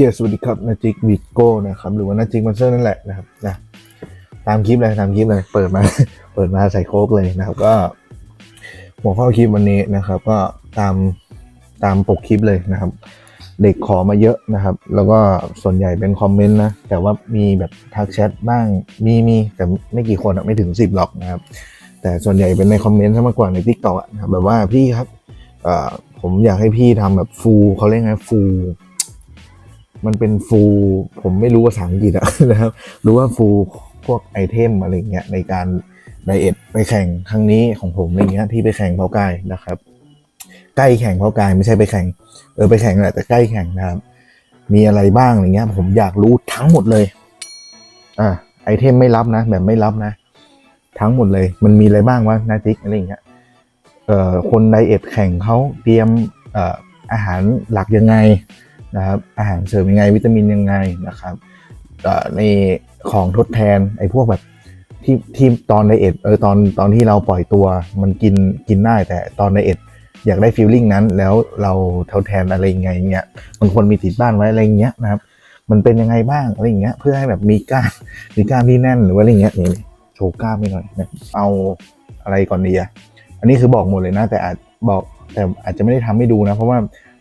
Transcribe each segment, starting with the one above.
เคสวัสดีครับนาจิกวิโก้นะครับหรือว่านาจิกมันเซอร์นั่นแหละนะครับนะตามคลิปเลยตามคลิปเลยเปิดมา เปิดมาใส่โค้กเลยนะครับ ก็ หัวข้อคลิปวันนี้นะครับ ก็ตามตามปกคลิปเลยนะครับ เด็กขอมาเยอะนะครับ แล้วก็ส่วนใหญ่เป็นคอมเมนต์นะ แต่ว่ามีแบบทักแชทบ้างมีมีแต่ไม่กี่คนไม่ถึงสิบหรอกนะครับ แต่ส่วนใหญ่เป็นในคอมเมนต์ซะมากกว่าในทิกตอกนะครับแบบว่าพี่ครับผมอยากให้พี่ทำแบบฟูลเขาเรียกไงฟูล มันเป็นฟูผมไม่รู้ภาษาอังกฤษอะนะครับรู้ว่าฟูพวกไอเทมอะไรเงี้ยในการไดเอทไปแข่งครั้งนี้ของผมอะไรเงี้ยที่ไปแข่งเพากายนะครับ ใกล้แข่งเพากายไม่ใช่ไปแข่งเออไปแข่งแหละแต่ใกล้แข่งนะครับ มีอะไรบ้างอะไรเงี้ย ผมอยากรู้ทั้งหมดเลย อ่าไอเทมไม่รับนะ แบบไม่รับนะ ทั้งหมดเลย มันมีอะไรบ้างวะนาจิกอะไรเงี้ยเอ่อคนไดเอทแข่งเขาเตรียมเอ่ออาหารหลักยังไง นะครับอาหารเสริมยังไงวิตามินยังไงนะครับในของทดแทนไอ้พวกแบบที่ที่ตอนไดเอทเออตอนตอนที่เราปล่อยตัวมันกินกินได้แต่ตอนไดเอทอยากได้ฟีลลิ่งนั้น แล้วเราทดแทนอะไรยังไงเงี้ยมันควรมีติดบ้านไว้อะไรเงี้ยนะครับ มันเป็นยังไงบ้างอะไรอย่างเงี้ยเพื่อให้แบบมีกล้ามมีกล้ามที่แน่นหรือว่าอะไรเงี้ยนี่โชว์กล้ามไปหน่อยนะเอาอะไรก่อนดีอะอันนี้คือบอกหมดเลยนะ แต่อาจบอกแต่อาจจะไม่ได้ทำให้ดูนะ เพราะว่า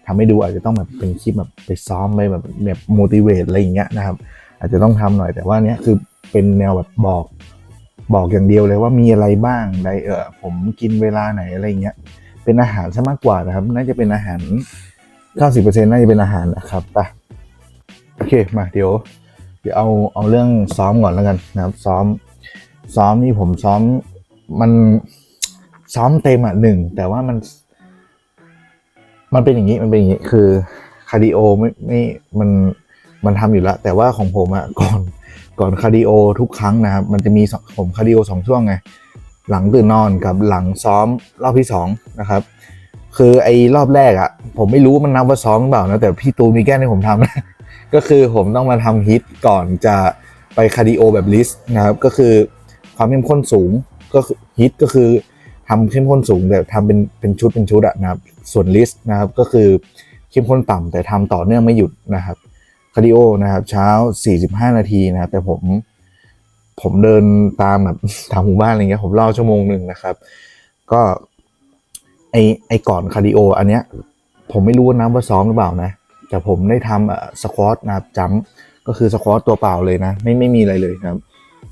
ทำให้ดูอาจจะต้องแบบเป็นคลิปแบบไปซ้อมไปแบบแบบ motivate อะไรอย่างเงี้ยนะครับ อาจจะต้องทำหน่อยแต่ว่าเนี้ยคือเป็นแนวแบบบอกบอกอย่างเดียวเลยว่ามีอะไรบ้างใดเออผมกินเวลาไหนอะไรอย่างเงี้ยเป็นอาหารซะมากกว่านะครับ น่าจะเป็นอาหาร90%น่าจะเป็นอาหารนะครับไปโอเคมาเดี๋ยว เดี๋ยวเอาเอาเรื่องซ้อมก่อนแล้วกันนะครับ ซ้อมซ้อมนี่ผมซ้อมมันซ้อมเต็มอะหนึ่งแต่ว่ามัน มันเป็นอย่างนี้มันเป็นอย่างนี้คือคาร์ดิโอไม่ไม่มันมันทำอยู่แล้ว แต่ว่าของผมอะก่อนก่อนคาร์ดิโอทุกครั้งนะครับ มันจะมีผมคาร์ดิโอสองช่วงไง หลังตื่นนอนกับหลังซ้อมรอบที่สองนะครับ คือไอ้รอบแรกอะผมไม่รู้มันนับว่าซ้อมหรือเปล่านะแต่พี่ตูนมีแก้ให้ผมทำนะก็คือผมต้องมาทำฮิตก่อนจะไปคาร์ดิโอแบบลิสต์นะครับ ก็คือความเข้มข้นสูงก็คือฮิตก็คือ ทำเข้มข้นสูงแต่ทำเป็นเป็นชุดเป็นชุดอะนะครับส่วนลิสต์นะครับก็คือเข้มข้นต่ำแต่ทำต่อเนื่องไม่หยุดนะครับคาร์ดิโอนะครับ เช้า 45 นาทีนะครับ แต่ผมผมเดินตามแบบตามหมู่บ้านอะไรเงี้ยผมเล่าชั่วโมงหนึ่งนะครับ ก็ไอไอก่อนคาร์ดิโอ อันเนี้ยผมไม่รู้ว่านับว่าซ้อมหรือเปล่านะ แต่ผมได้ทำอ่อสควอตนะครับจัมป์ก็คือสควอตตัวเปล่าเลยนะ ไม่ไม่มีอะไรเลยนะครับ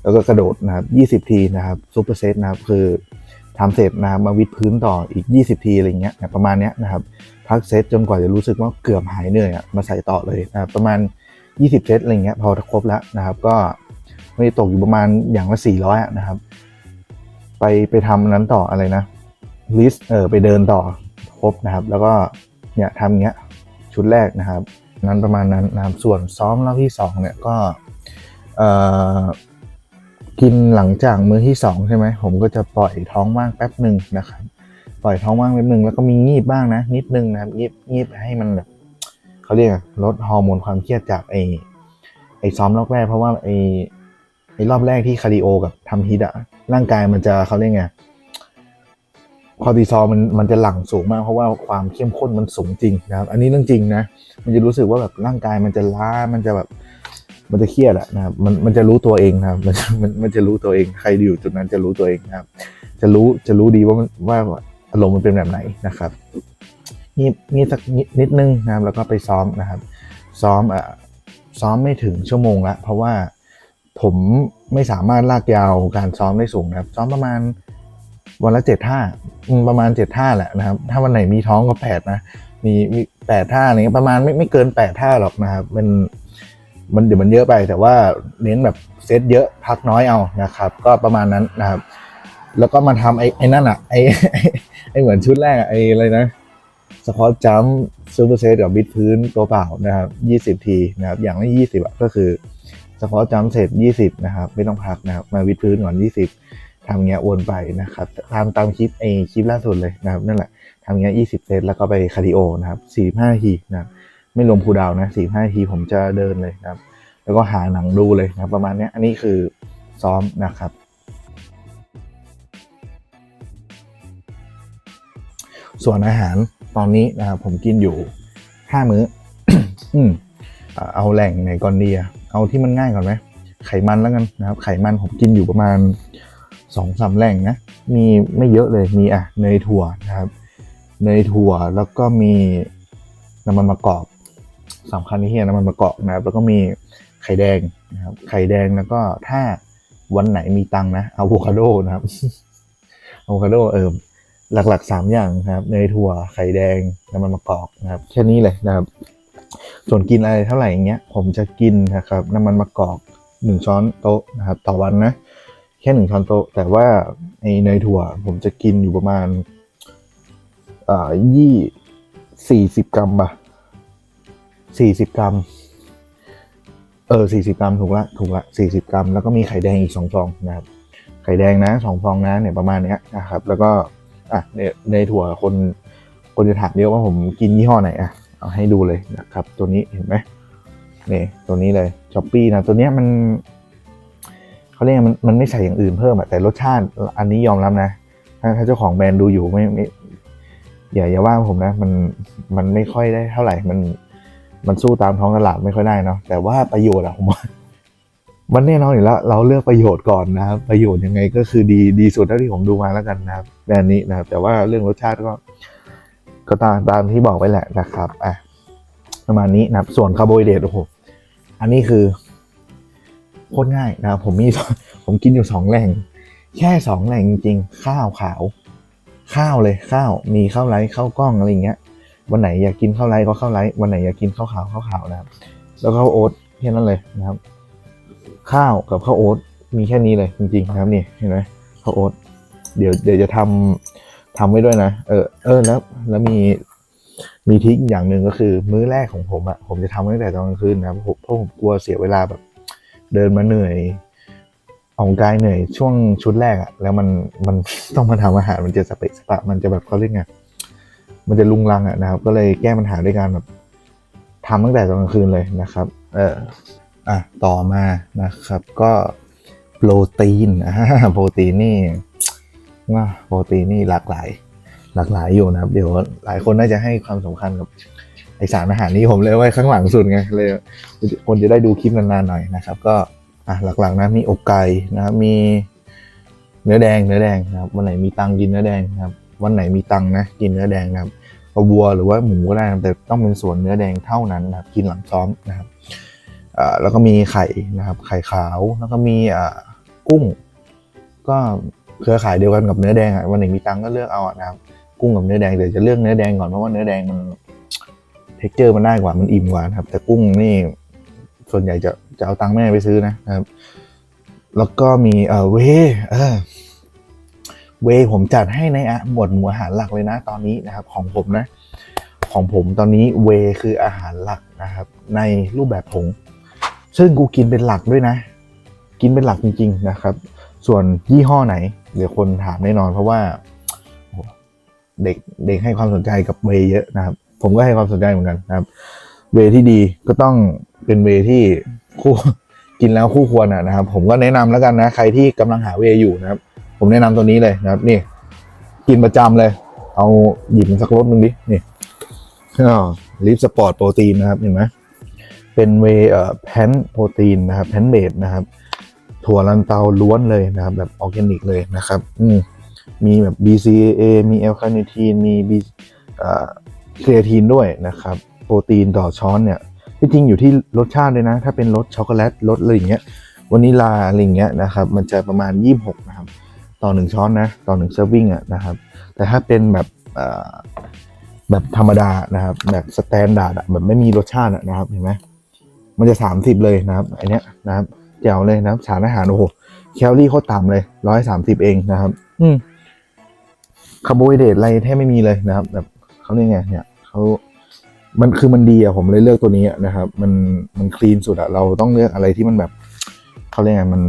แล้วก็กระโดดนะครับ 20 ทีนะครับซูเปอร์เซตนะครับ คือ ทำเสร็จนะครับมาวิดพื้นต่ออีก 20 ทีอะไรเงี้ยประมาณเนี้ยนะครับพักเซตจนกว่าจะรู้สึกว่าเกือบหายเหนื่อยอมาใส่ต่อเลยนะรประมาณ 20 เซตอะไรเงี้ยพอครบแล้วนะครับก็ไม่ตกอยู่ประมาณอย่างละ400นะครับ ไปไปทำนั้นต่ออะไรนะลิสเออไปเดินต่อครบนะครับ แล้วก็เนี่ยทำเงี้ยชุดแรกนะครับ นั้นประมาณนั้นนะครับส่วนซ้อมรอบที่สองเนี่ยก็เอ่อ กินหลังจากมื้อที่สองใช่ไหมผมก็จะปล่อยท้องว่างแป๊บหนึ่งนะครับ ปล่อยท้องว่างแป๊บหนึ่งแล้วก็มีงีบบ้างนะ นิดนึงนะครับงีบงีบให้มันแบบเขาเรียกลดฮอร์โมนความเครียดจากไอไอซ้อมรอบแรกเพราะว่าไอไอรอบแรกที่คาร์ดิโอกับทำฮิตอะร่างกายมันจะเขาเรียกไงคอร์ติซอลมันมันจะหลั่งสูงมากเพราะว่าความเข้มข้นมันสูงจริงนะครับ อันนี้เรื่องจริงนะ มันจะรู้สึกว่าแบบร่างกายมันจะล้ามันจะแบบ มันจะเครียดอะนะครับมันมันจะรู้ตัวเองนะครับมันมันมันจะรู้ตัวเอง ใครอยู่จุดนั้นจะรู้ตัวเองนะครับ จะรู้จะรู้ดีว่ามันว่าอารมณ์มันเป็นแบบไหนนะครับนี่นี่สักนิดนิดนึงนะครับแล้วก็ไปซ้อมนะครับ ซ้อมอ่อซ้อมไม่ถึงชั่วโมงละเพราะว่าผมไม่สามารถลากยาวการซ้อมได้สูงนะครับ ซ้อมประมาณวันละเจ็ดท่าประมาณเจ็ดท่าแหละนะครับ ถ้าวันไหนมีท้องก็แปดนะ มีมีแปดท่าอะไรเงี้ยประมาณไม่ไม่เกินแปดท่าหรอกนะครับมัน มันเดี๋ยวมันเยอะไป แต่ว่าเน้นแบบเซตเยอะพักน้อยเอานะครับ ก็ประมาณนั้นนะครับ แล้วก็มาทำไอ้ไอ้นั่นอะไอ้ไอ้เหมือนชุดแรกอะไอ้อะไรนะสควอตจัมซูเปอร์เซตกับบิดพื้นตัวเปล่านะครับยี่สิบทีนะครับ อย่างละยี่สิบอะก็คือสควอตจัมเสร็จยี่สิบนะครับไม่ต้องพักนะครับมาวิดพื้นก่อนยี่สิบทำเงี้ยวนไปนะครับตามตามคลิปไอคลิปล่าสุดเลยนะครับนั่นแหละทำเงี้ยยี่สิบเซตแล้วก็ไปคาร์ดิโอนะครับสี่ห้านาทีนะครับ ไม่รวมคูดาวน์นะสี่ห้าทีผมจะเดินเลยนะครับ แล้วก็หาหนังดูเลยนะประมาณนี้อันนี้คือซ้อมนะครับ ส่วนอาหารตอนนี้นะครับผมกินอยู่ห้ามื้ออเอาแหล่งไหนก่อนดีอะเอาที่มันง่ายก่อนไหมไขมันแล้วกันนะครับ ไขมันผมกินอยู่ประมาณสองสามแหล่งนะ มีไม่เยอะเลยมีอะเนยถั่วนะครับ เนยถั่วแล้วก็มีน้ำมันมะกอก สำคัญที่เฮียน้ำมันมะกอกนะครับ แล้วก็มีไข่แดงนะครับ ไข่แดงแล้วก็ถ้าวันไหนมีตังนะอะโวคาโดนะครับอะโวคาโดเออหลักๆสามอย่างนะครับเนยถั่วไข่แดงน้ำมันมะกอกนะครับ แค่นี้เลยนะครับ ส่วนกินอะไรเท่าไหร่อย่างเงี้ย ผมจะกินนะครับ น้ำมันมะกอกหนึ่งช้อนโต๊ะนะครับ ต่อวันนะ แค่หนึ่งช้อนโต๊ะ แต่ว่าไอ้เนยถั่ว ผมจะกินอยู่ประมาณอ่ายี่สี่สิบกรัมปะ สี่สิบกรัม เออสี่สิบกรัมถูกละถูกละสี่สิบกรัม แล้วก็มีไข่แดงอีกสองฟองนะครับ ไข่แดงนะสองฟองนะเนี่ยประมาณเนี้ยนะครับ แล้วก็อะเนี่ยในถั่วคนคนจะถามเยอะว่าผมกินยี่ห้อไหนอะเอาให้ดูเลยนะครับ ตัวนี้เห็นไหมนี่ตัวนี้เลยช้อปปี้นะตัวเนี้ยมันเขาเรียกไงมันมันไม่ใส่อย่างอื่นเพิ่มอะแต่รสชาติอันนี้ยอมรับนะถ้าถ้าเจ้าของแบรนด์ดูอยู่ไม่ไม่อย่าอย่าว่าผมนะ มันมันไม่ค่อยได้เท่าไหร่มัน มันสู้ตามท้องตลาดไม่ค่อยได้เนาะแต่ว่าประโยชน์อะผมว่ามันแน่นอนอยู่แล้ว เราเลือกประโยชน์ก่อนนะครับประโยชน์ยังไงก็คือดีดีสุดเท่าที่ผมดูมาแล้วกันนะครับแบรนด์นี้นะครับ แต่ว่าเรื่องรสชาติก็ ก็ตามตามที่บอกไปแหละนะครับอะประมาณนี้นะครับ ส่วนคาร์โบไฮเดรตโอ้โหอันนี้คือโคตรง่ายนะครับผมมีผมกินอยู่สองแหล่ง แค่สองแหล่งจริงๆข้าวขาว ข้าวเลยข้าวมีข้าวไรข้าวกล้องอะไรอย่างเงี้ย วันไหนอยากกินข้าวไรก็ข้าวไรวันไหนอยากกินข้าวขาวข้าวขาวนะครับ แล้วข้าวโอ๊ตแค่นั้นเลยนะครับ ข้าวกับข้าวโอ๊ตมีแค่นี้เลยจริงๆนะครับนี่เห็นไหมข้าวโอ๊ตเดี๋ยวเดี๋ยวจะทำทำไว้ด้วยนะ เออเออแล้วแล้วมีมีทิคอย่างหนึ่งก็คือ มื้อแรกของผมอะผมจะทำตั้งแต่ตอนกลางคืนนะผมเพราะผมกลัวเสียเวลาแบบ เดินมาเหนื่อยออกกำลังกายเหนื่อยช่วงชุดแรกอะแล้วมันมันต้องมาทำอาหารมันจะสเปะสปะมันจะแบบเขาเรียกไง มันจะลุงลังอะนะครับ ก็เลยแก้ปัญหาด้วยการแบบทำตั้งแต่ตอนกลางคืนเลยนะครับ เอออะต่อมานะครับ ก็โปรตีนอ่าโปรตีนนี่ว่าโปรตีนนี่หลากหลาย หลากหลายอยู่นะครับ เดี๋ยวหลายคนน่าจะให้ความสำคัญกับไอสารอาหารนี้ผมเลยไว้ข้างหลังสุดไงเลยคนจะได้ดูคลิปนานๆหน่อยนะครับ ก็อะหลักๆนะมีอกไก่นะครับมีเนื้อแดงเนื้อแดงนะครับวันไหนมีตังกินเนื้อแดงนะครับวันไหนมีตังนะกินเนื้อแดงนะครับ วัวหรือว่าหมูก็ได้นะแต่ต้องเป็นส่วนเนื้อแดงเท่านั้นนะครับกินหลังซ้อมนะครับแล้วก็มีไข่นะครับไข่ขาวแล้วก็มีกุ้ง ก็เครือข่ายเดียวกันกับเนื้อแดงอะวันไหนมีตังก็เลือกเอานะครับกุ้งกับเนื้อแดงเดี๋ยวจะเลือกเนื้อแดงก่อนเพราะว่าเนื้อแดงมันเท็กเจอร์มันได้กว่ามันอิ่มกว่านะครับ แต่กุ้งนี่ส่วนใหญ่จะจะเอาตังค์แม่ไปซื้อนะครับ แล้วก็มีเออเวเออ เวผมจัดให้ในอะหมวดหมู่อาหารหลักเลยนะตอนนี้นะครับของผมนะ ของผมตอนนี้เวคืออาหารหลักนะครับ ในรูปแบบผง ซึ่งกูกินเป็นหลักด้วยนะ กินเป็นหลักจริง ๆ นะครับ ส่วนยี่ห้อไหน เดี๋ยวคนถามแน่นอนเพราะว่าเด็กเด็กให้ความสนใจกับเวเยอะนะครับ ผมก็ให้ความสนใจเหมือนกันนะครับ เวที่ดีก็ต้องเป็นเวที่คู่กินแล้วคู่ควรนะครับ ผมก็แนะนำแล้วกันนะ ใครที่กำลังหาเวอยู่นะครับ ผมแนะนำตัวนี้เลยนะครับ นี่ กินประจำเลย เอาหยิบสักรสหนึ่งดิ นี่ลิฟสปอร์ตโปรตีนนะครับ เห็นไหมเป็นเวเอ่อแพนโปรตีนนะครับแพนเบดนะครับ ถั่วลันเตาล้วนเลยนะครับ แบบออร์แกนิกเลยนะครับ อืมมีแบบ BCAA มีแอลคาเนทีนมี B เอ่อครีทีนด้วยนะครับ โปรตีนต่อช้อนเนี่ยที่จริงอยู่ที่รสชาติเลยนะ ถ้าเป็นรสช็อกโกแลตรสอะไรอย่างเงี้ยวานิลาอะไรอย่างเงี้ยนะครับ มันจะประมาณ 26 นะครับ ต่อหนึ่งช้อนนะต่อหนึ่งเซอร์วิงอะนะครับ แต่ถ้าเป็นแบบแบบธรรมดานะครับ แบบสแตนดาร์ดแบบไม่มีรสชาติะนะครับเห็นไหมมันจะสามสิบเลยนะครับอันเนี้ยนะครับแจ๋วเลยนะครับสารอาหารโอ้โหแคลอรี่โคตรต่ำเลยร้อยสามสิบเองนะครับ อืมคาร์โบไฮเดรตอะไรแทบไม่มีเลยนะครับ แบบเขาเรียกไงเนี่ยเขามันคือมันดีอะผมเลยเลือกตัวนี้นะครับ มันมันคลีนสุดอะเราต้องเลือกอะไรที่มันแบบเขาเรียกไงมัน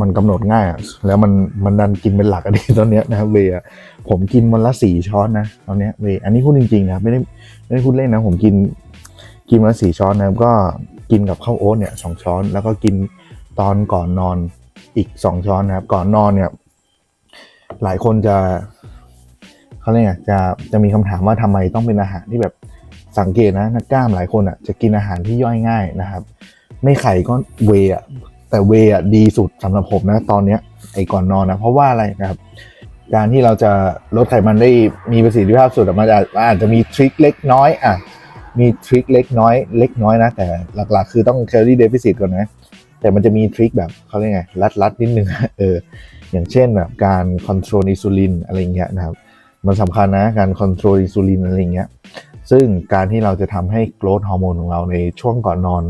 มันกำหนดง่ายอะแล้วมันมันดันกินเป็นหลักอันนี้ตอนเนี้ยนะครับเวย์อะผมกินวันละสี่ช้อนนะตอนเนี้ยเวย์อันนี้พูดจริงๆนะไม่ได้ไม่ได้พูดเล่นนะ ผมกินกินวันละสี่ช้อนนะก็กินกับข้าวโอ๊ตเนี่ยสองช้อน แล้วก็กินตอนก่อนนอนอีกสองช้อนนะครับ ก่อนนอนเนี่ย หลายคนจะเขาเรียกไงจะจะมีคำถามว่าทำไมต้องเป็นอาหารที่แบบสังเกตนะนักกล้ามหลายคนอะจะกินอาหารที่ย่อยง่ายนะครับ ไม่ไข่ก็เวย์อะ แต่เวอะดีสุดสำหรับผมนะตอนเนี้ยไอ้ก่อนนอนนะ เพราะว่าอะไรนะครับ การที่เราจะลดไขมันได้มีประสิทธิภาพสุดมันอาจอาจจะมีทริคเล็กน้อยอะมีทริคเล็กน้อยเล็กน้อยนะ แต่หลักๆ คือต้องแคลอรี่เดฟิซิตก่อนนะ แต่มันจะมีทริคแบบเขาเรียกไงรัดรัดนิดนึงเอออย่างเช่นแบบการคอนโทรลอินซูลินอะไรเงี้ยนะครับมันสำคัญนะการคอนโทรลอินซูลินอะไรเงี้ยซึ่งการที่เราจะทำให้โกรทฮอร์โมนของเราในช่วงก่อนนอน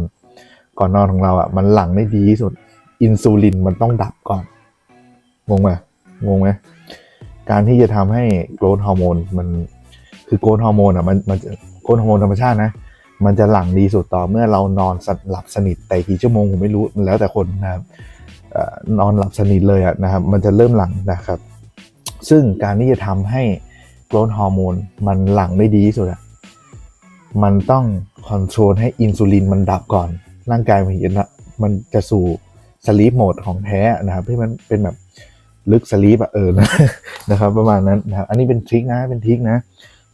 ก่อนนอนของเราอะ มันหลั่งได้ดีที่สุด อินซูลินมันต้องดับก่อน งงไหมงงไหมการที่จะทำให้โกรทฮอร์โมนมันคือโกรทฮอร์โมนอะมันมันโกรทฮอร์โมนธรรมชาตินะ มันจะหลั่งดีสุดต่อเมื่อเรานอนสหลับสนิทแต่กี่ชั่วโมงผมไม่รู้มันแล้วแต่คนนะครับนอนหลับสนิทเลยอะนะครับ มันจะเริ่มหลั่งนะครับ ซึ่งการที่จะทำให้โกรทฮอร์โมนมันหลั่งได้ดีที่สุดอะมันต้องคอนโทรลให้อินซูลินมันดับก่อน ร่างกายมันเห็นละมันจะสู่สลีปโหมดของแท้นะครับที่มันเป็นแบบลึกสลีปอะเออนะครับ ประมาณนั้นนะครับ อันนี้เป็นทริคนะเป็นทริคนะ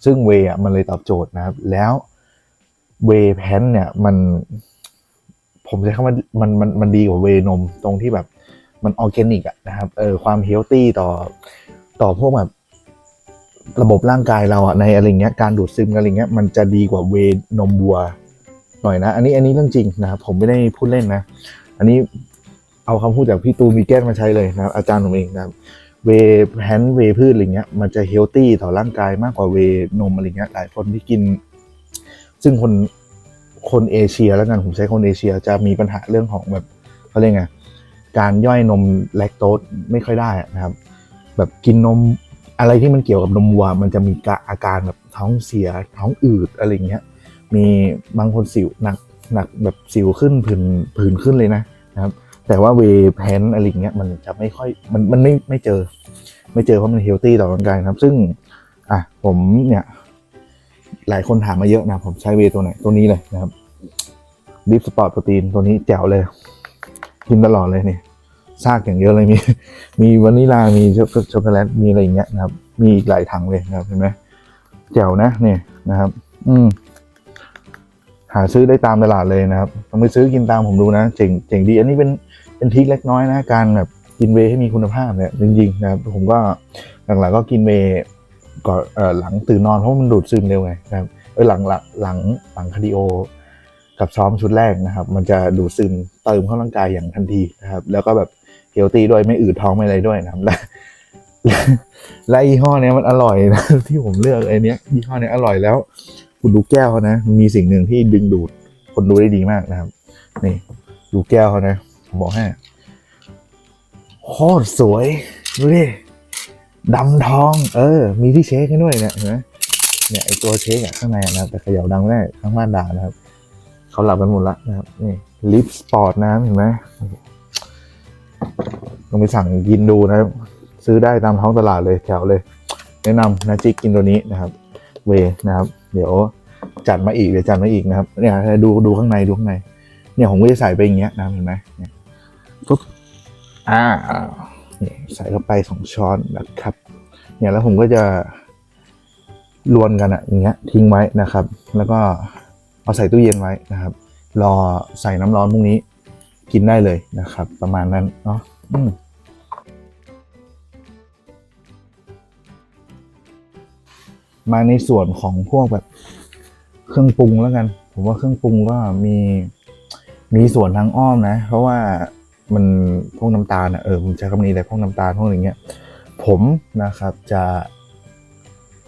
ซึ่งเวย์อะมันเลยตอบโจทย์นะครับ แล้วเวแพนเนี่ยมัน ผมใช้คำว่ามันมันมันดีกว่าเวนมตรงที่แบบมันออร์แกนิกอะนะครับเออความเฮลตี้ต่อต่อพวกแบบระบบร่างกายเราอะในอะไรเงี้ยการดูดซึมอะไรเงี้ยมันจะดีกว่าเวนมวัว หน่อยนะ อันนี้อันนี้เรื่องจริงนะครับผมไม่ได้พูดเล่นนะ อันนี้เอาคำพูดจากพี่ตูนวีแกนมาใช้เลยนะครับอาจารย์ผมเองนะเวยแพนเวพืชอะไรเงี้ยมันจะเฮลตี้ต่อร่างกายมากกว่าเวย์นมอะไรเงี้ยหลายคนที่กิน ซึ่งคนคนเอเชียแล้วกันผมใช้คนเอเชียจะมีปัญหาเรื่องของแบบเขาเรียกไงการย่อยนมแลคโตสไม่ค่อยได้นะครับ แบบกินนมอะไรที่มันเกี่ยวกับนมวัวมันจะมีอาการแบบท้องเสียท้องอืดอะไรเงี้ย มีบางคนสิวหนักหนักแบบสิวขึ้นผื่นผื่นขึ้นเลยนะนะครับ แต่ว่าเวแพนอะไรเงี้ยมันจะไม่ค่อยมันมันไม่ไม่เจอ ไม่เจอเพราะมันเฮลตี้ต่อร่างกายนะครับ ซึ่งอะผมเนี่ย หลายคนถามมาเยอะนะผมใช้เวตัวไหนตัวนี้เลยนะครับดิฟสปอร์ตโปรตีนตัวนี้แจ๋วเลยกินตลอดเลยนี่ซากอย่างเยอะเลยมี มีวานิลา มีช็อกช็อกโกแลต มีอะไรอย่างเงี้ยนะครับ มีอีกหลายถังเลยนะครับเห็นไหมแจ๋วนะเนี่ยนะครับ อืม หาซื้อได้ตามตลาดเลยนะครับต้องไปซื้อกินตามผมดูนะเจ๋งเจ๋งดี อันนี้เป็นเป็นทิคเล็กน้อยนะการแบบกินเวให้มีคุณภาพเนี่ยจริงๆนะครับผมก็หลังๆก็กินเวก่อนหลังตื่นนอนเพราะมันดูดซึมเร็วไงนะครับเออหลังหลังหลังหลังคาร์ดิโอกับซ้อมชุดแรกนะครับ มันจะดูดซึมเติมเข้าร่างกายอย่างทันทีนะครับ แล้วก็แบบเฮลตี้ด้วยไม่อืดท้องไม่อะไรด้วยนะครับและยี่ห้อเนี้ยมันอร่อยนะที่ผมเลือกไอเนี้ยยี่ห้อเนี้ยอร่อยแล้ว คุณดูแก้วเขานะมันมีสิ่งหนึ่งที่ดึงดูดคนดูได้ดีมากนะครับ นี่ ดูแก้วเขานะผมบอกให้โคตรสวยดูดิดำทอง เออ มีที่เช็คให้ด้วยเนี่ยเห็นไหมเนี่ยไอตัวเช็คอะข้างในนะครับแต่เขย่าดังไม่ได้ข้างบ้านด่านะครับเขาหลับกันหมดละนะครับนี่ลิปสปอร์ตนะเห็นไหมลองไปสั่งกินดูนะครับ ซื้อได้ตามท้องตลาดเลยแถวเลย แนะนำนะจิกกินตัวนี้นะครับ เวนะครับ เดี๋ยวจัดมาอีกเดี๋ยวจัดมาอีกนะครับเนี่ยดูดูข้างในดูข้างใน เนี่ยผมก็จะใส่ไปอย่างเงี้ยนะเห็นไหมเนี่ยปุ๊บอ่าเนี่ยใส่เข้าไปสองช้อนนะครับ เนี่ยแล้วผมก็จะรวนกันอะอย่างเงี้ยทิ้งไว้นะครับ แล้วก็เอาใส่ตู้เย็นไว้นะครับ รอใส่น้ำร้อนพรุ่งนี้กินได้เลยนะครับ ประมาณนั้นเนาะ มาในส่วนของพวกแบบเครื่องปรุงแล้วกัน ผมว่าเครื่องปรุงก็มีมีส่วนทางอ้อมนะ เพราะว่ามันพวกน้ำตาลอะเออผมใช้คำนี้เลยพวกน้ำตาลพวกอะไรเงี้ย ผมนะครับจะ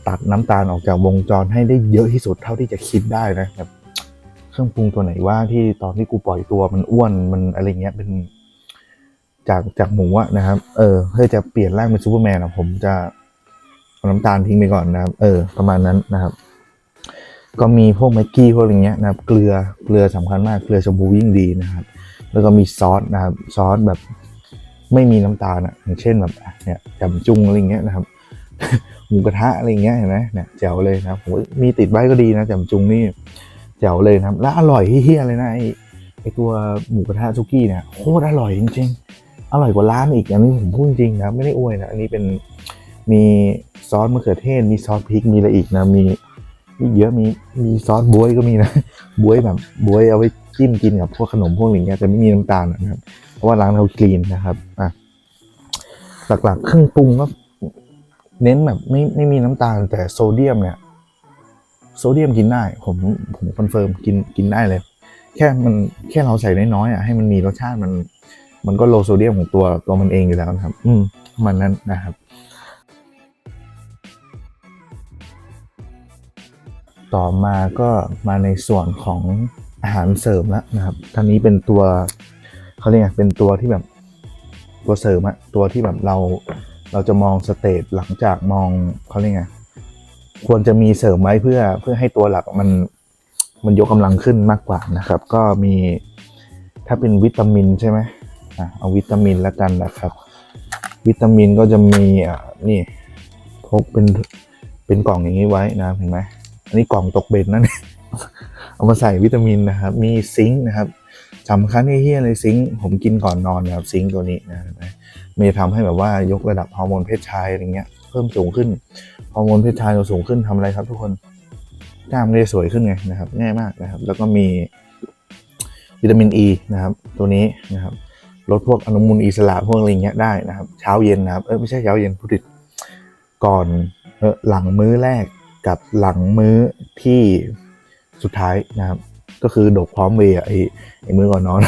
ตัดน้ำตาลออกจากวงจรให้ได้เยอะที่สุดเท่าที่จะคิดได้นะแบบเครื่องปรุงตัวไหนว่าที่ตอนที่กูปล่อยตัวมันอ้วนมันอะไรเงี้ยเป็นจากจากหมูอะนะครับ เออเพื่อจะเปลี่ยนร่างเป็นซูเปอร์แมนอะผมจะ เอาน้ำตาลทิ้งไปก่อนนะครับ เออ ประมาณนั้นนะครับ ก็มีพวกแม็กกี้พวกอะไรเงี้ยนะครับ เกลือ เกลือสำคัญมาก เกลือชมพูยิ่งดีนะครับ แล้วก็มีซอสนะครับ ซอสแบบไม่มีน้ำตาลอะอย่างเช่นแบบเนี่ยจำจุงอะไรเงี้ยนะครับ หมูกระทะอะไรเงี้ยเห็นไหมเนี่ยแจ๋วเลยนะครับผมมีติดไว้ก็ดีนะจำจุงนี่แจ๋วเลยนะครับ แล้วอร่อยเฮี้ยเลยนะไอไอตัวหมูกระทะซุกี้เนี่ยโคตรอร่อยจริง ๆ อร่อยกว่าร้านอีกอันนี้ผมพูดจริงนะไม่ได้อวยนะอันนี้เป็น มีซอสมะเขือเทศ มีซอสพริกมีอะไรอีกนะมีมีเยอะมีมีซอสบวยก็มีนะบวยแบบบวยเอาไว้จิ้มกินกับพวกขนมพวกอย่างเงี้ยแต่ไม่มีน้ำตาลนะครับ เพราะว่าร้านเขาคลีนนะครับอะหลักๆเครื่องปรุงก็เน้นแบบไม่ไม่มีน้ำตาลแต่โซเดียมเนี่ยโซเดียมกินได้ผมผมคอนเฟิร์มกินกินได้เลย แค่มันแค่เราใส่น้อยๆอะให้มันมีรสชาติมัน มันก็โลโซเดียมของตัวตัวมันเองอยู่แล้วนะครับ อืมมันนั้นนะครับ ต่อมาก็มาในส่วนของอาหารเสริมแล้วนะครับทานนี้เป็นตัวเขาเรียกไงเป็นตัวที่แบบตัวเสริมอะตัวที่แบบเราเราจะมองสเตจหลังจากมองเขาเรียกไงควรจะมีเสริมไว้เพื่อเพื่อให้ตัวหลักมันมันยกกำลังขึ้นมากกว่านะครับ ก็มีถ้าเป็นวิตามินใช่ไหมอะเอาวิตามินแล้วกันนะครับ วิตามินก็จะมีอะนี่พกเป็นเป็นกล่องอย่างนี้ไว้นะเห็นไหม อันนี้กล่องตกเบ็ดนั่นเอามาใส่วิตามินนะครับ มีซิงค์นะครับสำคัญที่เฮียเลยซิงค์ผมกินก่อนนอนนะครับซิงค์ตัวนี้นะนไหมมันจะทำให้แบบว่ายกระดับฮอร์โมนเพศชายอะไรเงี้ยเพิ่มสูงขึ้นฮอร์โมนเพศชายเราสูงขึ้นทำอะไรครับ ทุกคนกล้ามเลยสวยขึ้นไงนะครับง่ายมากนะครับ แล้วก็มีวิตามินอ e ีนะครับ ตัวนี้นะครับลดพวกอนุมูลอิสระพวกอะไรเงี้ยได้นะครับ เช้าเย็นนะครับเออไม่ใช่เช้าเย็นพูดผิดก่อนเออหลังมื้อแรก กับหลังมื้อที่สุดท้ายนะครับ ก็คือดกพร้อมเวย์อะไอไอมื้อก่อนนอน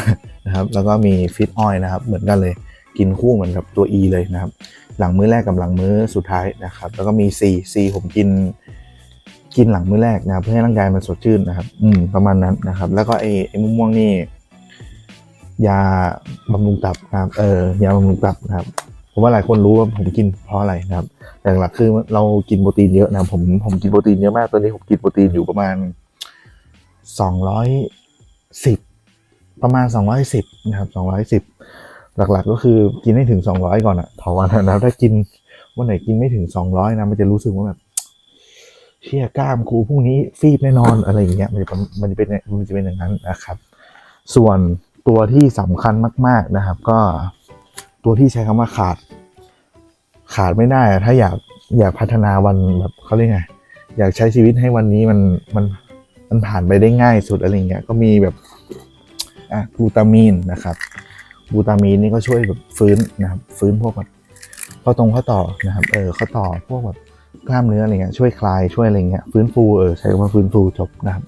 นะครับ แล้วก็มีฟิตออยนะครับ เหมือนกันเลยกินคู่เหมือนกับตัว E เลยนะครับ หลังมื้อแรกกับหลังมื้อสุดท้ายนะครับ แล้วก็มี C C ผมกิน กินหลังมื้อแรกนะครับเพื่อให้ร่างกายมันสดชื่นนะครับ อืมประมาณนั้นนะครับ แล้วก็ไอ้ไอม่วงนี่ยาบำรุงตับนะครับเออยาบำรุงตับนะครับ ผมว่าหลายคนรู้ว่าผมกินเพราะอะไรนะครับ แต่หลักๆคือเรากินโปรตีนเยอะนะผมผมกินโปรตีนเยอะมาก ตอนนี้ผมกินโปรตีนอยู่ประมาณสองร้อยสิบประมาณสองร้อยสิบนะครับสองร้อยสิบหลักๆก็คือกินให้ถึงสองร้อยก่อนอะต่อวันนะครับถ้ากินวันไหนกินไม่ถึงสองร้อยนะมันจะรู้สึกว่าแบบเชี่ยกล้ามกูพรุ่งนี้ฟีบแน่นอนอะไรอย่างเงี้ยมันจะมันจะเป็นมันจะเป็นอย่างนั้นนะครับ ส่วนตัวที่สำคัญมาก ๆนะครับ ก็ ตัวที่ใช้คำว่าขาด ขาดไม่ได้ ถ้าอยากอยากพัฒนาวันแบบเขาเรียกไงอยากใช้ชีวิตให้วันนี้มันมันมันผ่านไปได้ง่ายสุดอะไรเงี้ยก็มีแบบอะกลูตามีนนะครับกลูตามีนนี่ก็ช่วยแบบฟื้นนะครับฟื้นพวกแบบข้อตรงข้อต่อนะครับเออข้อต่อพวกแบบกล้ามเนื้ออะไรเงี้ยช่วยคลายช่วยอะไรเงี้ยฟื้นฟูเออใช้คำว่าฟื้นฟูจบนะครับ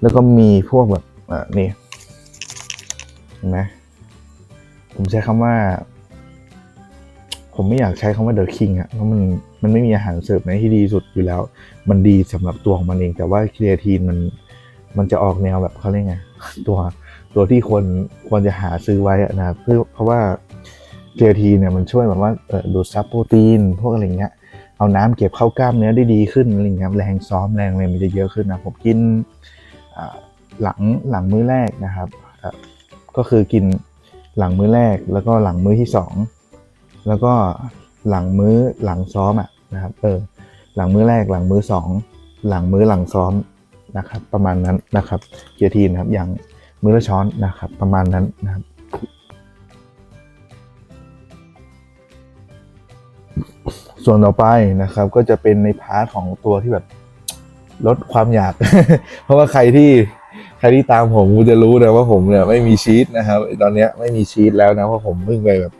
แล้วก็มีพวกแบบเออนี่เห็นไหมผมใช้คำว่า ผมไม่อยากใช้คำว่า The King อะเพราะมันมันไม่มีอาหารเสิริมไหนที่ดีสุดอยู่แล้ว มันดีสำหรับตัวของมันเอง แต่ว่าครีเอทีนมันมันจะออกแนวแบบเขาเรียกไงตัวตัวที่ควรควรจะหาซื้อไว้อะนะเพื่อเพราะว่าครีเอทีนเนี่ยมันช่วยแบบว่าดูดซับโปรตีน พวกอะไรเงี้ยเอาน้ำเก็บเข้ากล้ามเนื้อได้ดีขึ้นอะไรเงี้ยแรงซ้อมแรงอะไรมันจะเยอะขึ้นนะผมกินหลังหลังมื้อแรกนะครับ ก็คือกินหลังมื้อแรกแล้วก็หลังมื้อที่สอง แล้วก็หลังมื้อหลังซ้อมอะนะครับเออหลังมื้อแรกหลังมื้อสองหลังมื้อหลังซ้อมนะครับ ประมาณนั้นนะครับเกียร์ทีนะครับอย่างมื้อละช้อนนะครับ ประมาณนั้นนะครับส่วนต่อไปนะครับก็จะเป็นในพาร์ทของตัวที่แบบลดความอยาก เพราะว่าใครที่ใครที่ตามผมกูจะรู้นะว่าผมเนี่ยไม่มีชีตนะครับ ตอนเนี้ยไม่มีชีตแล้วนะเพราะผมเพิ่งไปแบบ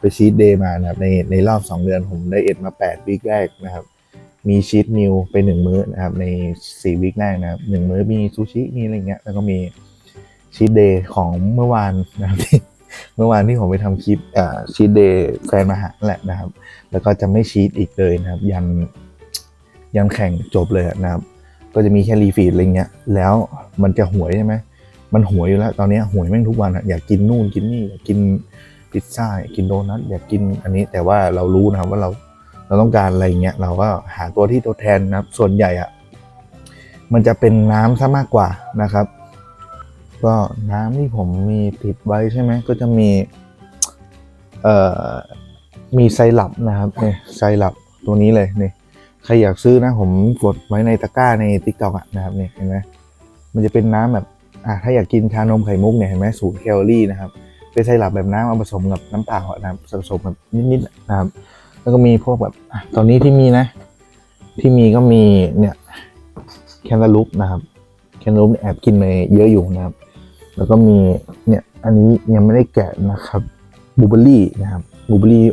ไปชีตเดย์มานะครับในในรอบ 2 เดือนผมได้เอ็ดมา 8วีคแรกนะครับ มีชีตมิลไป 1 มื้อนะครับ ใน 4วีคแรกนะครับหนึ่งมื้อมีซูชิมีอะไรเงี้ยแล้วก็มีชีตเดย์ของเมื่อวานนะครับที่เมื่อวานที่ผมไปทำคลิปอ่าชีตเดย์แฟนมาหาแหละนะครับ แล้วก็จะไม่ชีตอีกเลยนะครับ ยันยันแข่งจบเลยนะครับ ก็จะมีแค่รีฟีดอะไรเงี้ยแล้วมันจะหวยใช่ไหมมันหวยอยู่แล้ว ตอนนี้หวยแม่งทุกวันอะอยากกินนู่นกินนี่อยากกิน พิซซ่ากินโดนัทอยากกินอันนี้แต่ว่าเรารู้นะครับว่าเราเราต้องการอะไรเงี้ยเราก็หาตัวที่ตัวแทนนะครับ ส่วนใหญ่อะมันจะเป็นน้ำซะมากกว่านะครับ ก็น้ำที่ผมมีติดไว้ใช่ไหมก็จะมีเอ่อมีไซรัปนะครับเนี่ยไซรัปตัวนี้เลยนี่ใครอยากซื้อนะผมกดไว้ในตะกร้าในทิกต็อกนะครับเนี่ยเห็นไหมมันจะเป็นน้ำแบบอะถ้าอยากกินชานมไข่มุกเนี่ยเห็นไหมศูนย์แคลอรี่นะครับ เป็นไซรัปแบบน้ำเอาผสมกับน้ำเปล่าอะนะครับผสมแบบนิดๆนะครับ แล้วก็มีพวกแบบตอนนี้ที่มีนะ ที่มีก็มีเนี่ยแคนตาลูปนะครับแคนตาลูปแอบกินมาเยอะอยู่นะครับ แล้วก็มีเนี่ยอันนี้ยังไม่ได้แกะนะครับบูเบอรี่นะครับบูเบอรี่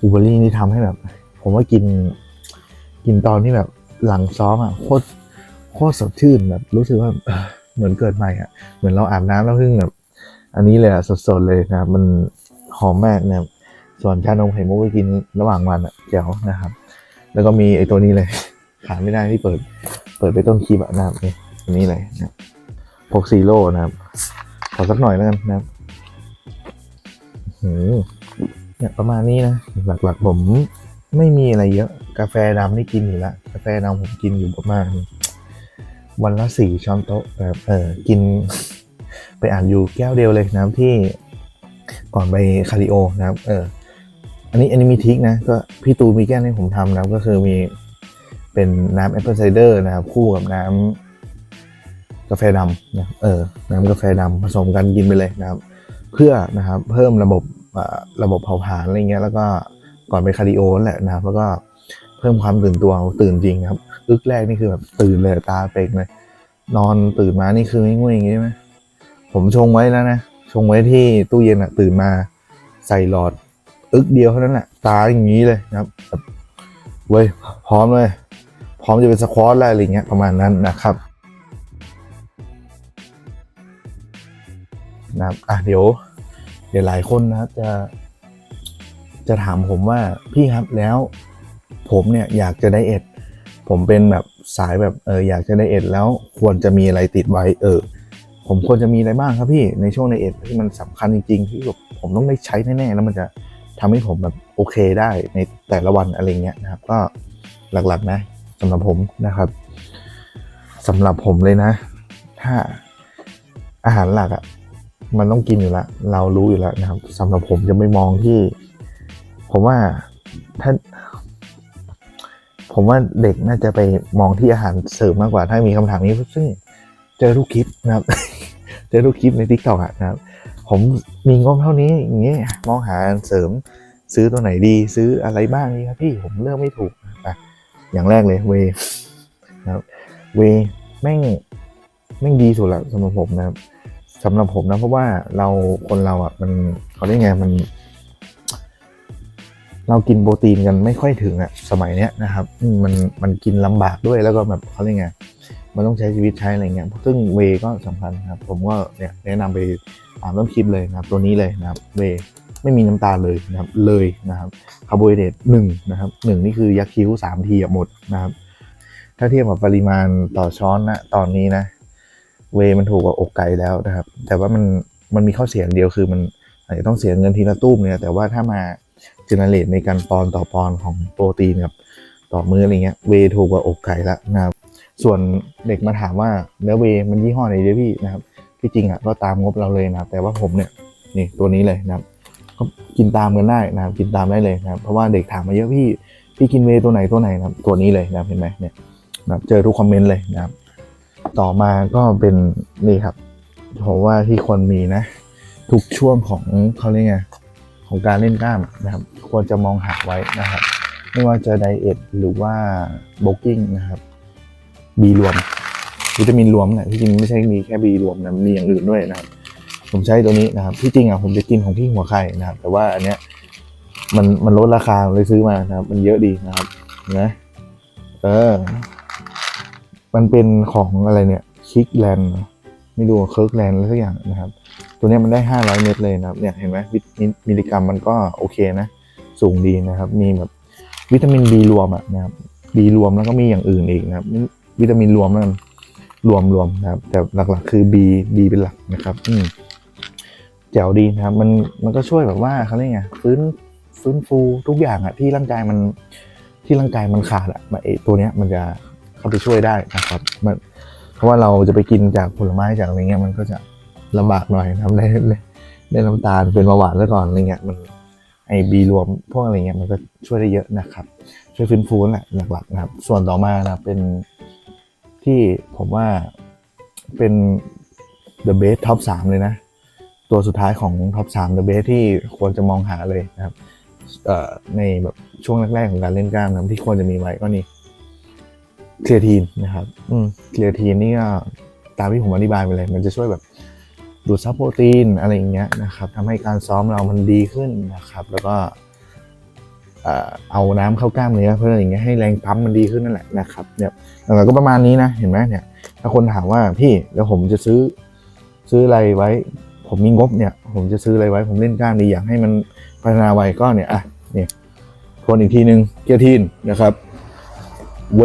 บูเบอรี่นี่ทำให้แบบ ผมว่ากิน กินตอนที่แบบหลังซ้อมอะโคตรโคตรสดชื่นแบบ รู้สึกว่าเอ่อเหมือนเกิดใหม่อะเหมือนเราอาบน้ำแล้วเพิ่งแบบ อันนี้เลยอะสดๆเลยนะครับมันหอมมากนะครับส่วนชานมไข่มุกก็กินระหว่างวันอะแจ๋วนะครับ แล้วก็มีไอ้ตัวนี้เลยขาดไม่ได้ที่เปิด เปิดไปต้นคลิปอะนะครับนี่อันนี้เลยนะพกซีโร่นะครับ ขอสักหน่อยแล้วกันนะครับเนี่ยประมาณนี้นะหลักๆผมไม่มีอะไรเยอะ กาแฟดำนี่กินอยู่ล้วกาแฟดำผมกินอยู่ประมาณวันละสี่ช้อนโต๊ะแบบเออกิน ไปอ่านอยู่แก้วเดียวเลยนะครับที่ก่อนไปคาริโอนะครับเอออันนี้อันนี้มีทิกนะก็พี่ตูมีแก้วให้ผมทำนะครับก็คือมีเป็นน้ำแอปเปิลไซเดอร์นะครับ คู่กับน้ำกาแฟดำนะเออน้ำกาแฟดำผสมกันกินไปเลยนะครับ เพื่อนะครับเพิ่มระบบระบบเผาผลาญอะไรเงี้ยแล้วก็ก่อนไปคาร์ดิโอนั่นแหละนะครับ แล้วก็เพิ่มความตื่นตัวตื่นจริงครับ อึกแรกนี่คือแบบตื่นเลยตาเป่งเลย นอนตื่นมานี่คือไม่ง่วงอย่างงี้ใช่ไหม ผมชงไว้แล้วนะ ชงไว้ที่ตู้เย็นอะตื่นมาใส่หลอด อึกเดียวเท่านั้นแหละตาอย่างนี้เลยนะครับเว้ยพร้อมเลย พร้อมจะเป็นสควอตแล้วอะไรเงี้ยประมาณนั้นนะครับนะครับอะเดี๋ยว เดี๋ยวหลายคนนะครับจะ จะถามผมว่าพี่ครับแล้วผมเนี่ยอยากจะไดเอทผมเป็นแบบสายแบบเอออยากจะไดเอทแล้วควรจะมีอะไรติดไว้เออ ผมควรจะมีอะไรบ้างครับพี่ในช่วงไดเอทที่มันสำคัญจริงๆที่แบบผมต้องได้ใช้แน่ๆแล้วมันจะทำให้ผมแบบโอเคได้ในแต่ละวันอะไรเงี้ยนะครับ ก็หลักๆนะสำหรับผมนะครับสำหรับผมเลยนะ ถ้าอาหารหลักอะมันต้องกินอยู่แล้วเรารู้อยู่แล้วนะครับสำหรับผมจะไม่มองที่ ผมว่าถ้าผมว่าเด็กน่าจะไปมองที่อาหารเสริมมากกว่า ถ้ามีคำถามนี้ซึ่ง เจอทุกคลิปนะครับ เจอทุกคลิปในทิกตอกนะครับ ผมมีงบเท่านี้อย่างเงี้ยมองหาเสริมซื้อตัวไหนดีซื้ออะไรบ้างดีครับพี่ผมเลือกไม่ถูกอะอย่างแรกเลยเวนะครับเวแม่งแม่งดีสุดละสำหรับผมนะครับสำหรับผมนะเพราะว่าเราคนเราอะมันเขาเรียกไงมัน เรากินโปรตีนกันไม่ค่อยถึงอะสมัยเนี้ยนะครับมมันมันกินลำบากด้วยแล้วก็แบบเขาเรียกไง มันต้องใช้ชีวิตใช้อะไรเงี้ยซึ่งเวก็สำคัญครับ ผมก็เนี่ยแนะนำไปตามต้นคลิปเลยนะครับตัวนี้เลยนะครับเวไม่มีน้ำตาลเลยนะครับเลยนะครับคาร์โบไฮเดรตหนึ่งนะครับหนึ่งนี่คือยักคิ้วสามทีหมดนะครับ ถ้าเทียบกับปริมาณต่อช้อนนะตอนนี้นะ เวมันถูกกว่าอกไก่แล้วนะครับ แต่ว่ามันมันมีข้อเสียอย่างเดียวคือมันอาจจะต้องเสียเงินทีละตู้มเนี่ยแต่ว่าถ้ามาเจเนเรตในการปอนต่อปอนของโปรตีนกับต่อมืออะไรเงี้ยเวถูกกว่าอกไก่ล้วนะครับ ส่วนเด็กมาถามว่าแล้วเวมันยี่ห้อไหนเดียพี่นะครับที่จริงอะก็ตามงบเราเลยนะครับ แต่ว่าผมเนี่ยนี่ตัวนี้เลยนะครับก็กินตามกันได้นะครับ กินตามได้เลยนะครับ เพราะว่าเด็กถามมาเยอะพี่พี่กินเวตัวไหนตัวไหนนะครับ ตัวนี้เลยนะเห็นไหมเนี่ยนะครับเจอทุกคอมเมนต์เลยนะครับ ต่อมาก็เป็นนี่ครับผมว่าที่ควรมีนะ ทุกช่วงของเขาเรียกไงของการเล่นกล้ามนะครับ ควรจะมองหาไว้นะครับ ไม่ว่าจะไดเอทหรือว่าโบกิ้งนะครับ บีรวม วิตามินรวมนะที่จริงไม่ใช่มีแค่บีรวมนะมีอย่างอื่นด้วยนะครับผมใช้ตัวนี้นะครับที่จริงอะผมจะกินของพี่หัวไข่นะครับ แต่ว่าอันเนี้ยมันมันลดราคาเลยซื้อมานะครับ มันเยอะดีนะครับนะเออ มันเป็นของอะไรเนี่ยคิกแลนด์ไม่รู้เคิร์กแลนด์อะไรสักอย่างนะครับ ตัวนี้มันได้ 500 เม็ดเลยนะครับ เนี่ยเห็นไหมวิตมิลลิกรัมมันก็โอเคนะ สูงดีนะครับ มีแบบวิตามิน B รวมอะนะครับ B รวมแล้วก็มีอย่างอื่นอีกนะครับ วิตามินรวมแล้วกันรวมรวมนะครับ แต่หลักๆ คือ B B เป็นหลักนะครับ อืมแจ๋วดีนะครับ มันมันก็ช่วยแบบว่าเขาเรียกไงฟื้นฟื้นฟูทุกอย่างอะที่ร่างกายมันที่ร่างกายมันขาดอะไอตัวเนี้ยมันจะเข้าไปช่วยได้นะครับ มันเพราะว่าเราจะไปกินจากผลไม้จากอะไรเงี้ยมันก็จะลำบากหน่อยนะครับได้ได้ได้น้ำตาลเป็นเบาหวานซะก่อนอะไรเงี้ยมันไอบีรวมพวกอะไรเงี้ยมันก็ช่วยได้เยอะนะครับ ช่วยฟื้นฟูนั่นแหละหลักๆนะครับ ส่วนต่อมานะเป็น ที่ผมว่าเป็น the best top 3 เลยนะ ตัวสุดท้ายของ top 3 the best ที่ควรจะมองหาเลยนะครับในแบบช่วงแรกๆของการเล่นกล้ามนะที่ควรจะมีไว้ก็นี่เคลียร์ทีนนะครับอืมเคลียร์ทีนนี่ก็ตามที่ผมอธิบายไปเลย มันจะช่วยแบบดูดซับโปรตีนอะไรอย่างเงี้ยนะครับทำให้การซ้อมเรามันดีขึ้นนะครับ แล้วก็ เอ่อเอาน้ำเข้ากล้ามเนื้อเพื่ออย่างเงี้ยให้แรงปั๊มมันดีขึ้นนั่นแหละนะครับเนี่ยหลักๆก็ประมาณนี้นะเห็นไหมเนี่ยถ้าคนถามว่าพี่แล้วผมจะซื้อซื้ออะไรไว้ ผมมีงบเนี่ย ผมจะซื้ออะไรไว้ ผมเล่นกล้ามดีอยากให้มันพัฒนาไวก็เนี่ยอะเนี่ยทวนอีกทีนึงเกียร์ทีนนะครับเว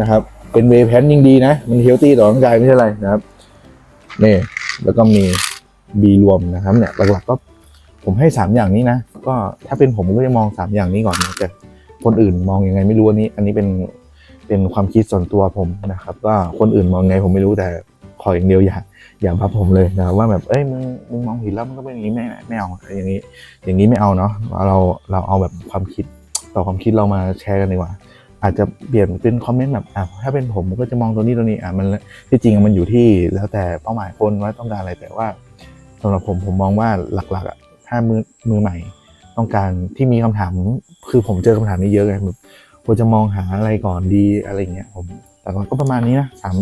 นะครับเป็นเวแพนยิ่งดีนะ มันเฮลตี้ต่อร่างกายไม่ใช่อะไรนะครับนี่แล้วก็มีบีรวมนะครับเนี่ยหลักๆก็ ผมให้สามอย่างนี้นะ ก็ถ้าเป็นผมผมก็จะมองสามอย่างนี้ก่อนนะแต่คนอื่นมองยังไงไม่รู้อันนี้ อันนี้เป็นเป็นความคิดส่วนตัวผมนะครับ ก็คนอื่นมองไงผมไม่รู้แต่ขออย่างเดียวอย่าอย่าพับผมเลยนะว่าแบบเอ้ยมึงมึงมองผิดแล้วมันก็เป็นอย่างนี้ไม่ไม่เอาอย่างนี้ อย่างนี้ไม่เอาเนาะเราเราเอาแบบความคิดต่อความคิดเรามาแชร์กันดีกว่า อาจจะเปลี่ยนเป็นคอมเมนต์แบบอะถ้าเป็นผมก็จะมองตัวนี้ตัวนี้อะมันที่จริงมันอยู่ที่แล้วแต่เป้าหมายคนว่าต้องการอะไรแต่ว่าสำหรับผมผมมองว่าหลักๆอะ ถ้ามือมือใหม่ ต้องการที่มีคำถาม คือผมเจอคำถามนี้เยอะไงแบบควรจะมองหาอะไรก่อนดีอะไรเงี้ยผมหลักๆก็ประมาณนี้นะสาม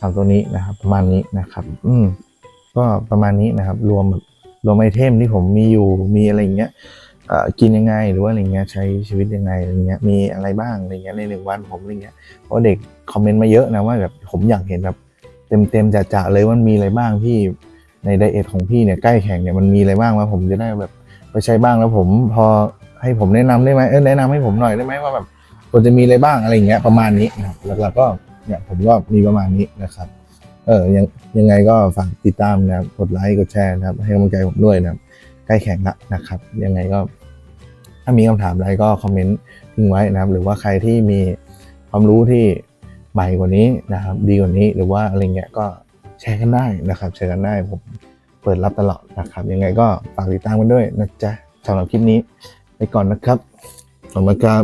สามตัวนี้นะครับ ประมาณนี้นะครับ อืมก็ประมาณนี้นะครับ รวมแบบรวมไอเทมที่ผมมีอยู่มีอะไรเงี้ยอ่อกินยังไงหรือว่าอะไรเงี้ยใช้ชีวิตยังไงอะไรเงี้ยมีอะไรบ้างอะไรเงี้ยในหนึ่งวันผมอะไรเงี้ยเพราะเด็กคอมเมนต์มาเยอะนะว่าแบบผมอยากเห็นแบบเต็มเต็มๆจะๆเลยว่ามันมีอะไรบ้างที่ ในไดเอทของพี่เนี่ยใกล้แข่งเนี่ยมันมีอะไรบ้างว่าผมจะได้แบบไปใช้บ้างแล้วผมพอให้ผมแนะนำได้ไหมเออแนะนำให้ผมหน่อยได้ไหมว่าแบบควรจะมีอะไรบ้างอะไรเงี้ยประมาณนี้นะครับหลักๆก็เนี่ยผมก็มีประมาณนี้นะครับ เออยังยังไงก็ฝากติดตามนะครับกดไลค์กดแชร์นะครับให้กำลังใจผมด้วยนะครับใกล้แข่งละนะครับ ยังไงก็ ถ้ามีคำถามอะไรก็คอมเมนต์ทิ้งไว้นะครับ หรือว่าใครที่มีความรู้ที่ใหม่กว่านี้นะครับ ดีกว่านี้หรือว่าอะไรเงี้ยก็ แชร์กันได้นะครับแชร์กันได้ผมเปิดรับตลอดนะครับ ยังไงก็ฝากติดตามกันด้วยนะจ๊ะสำหรับคลิปนี้ไปก่อนนะครับขอบคุณครับ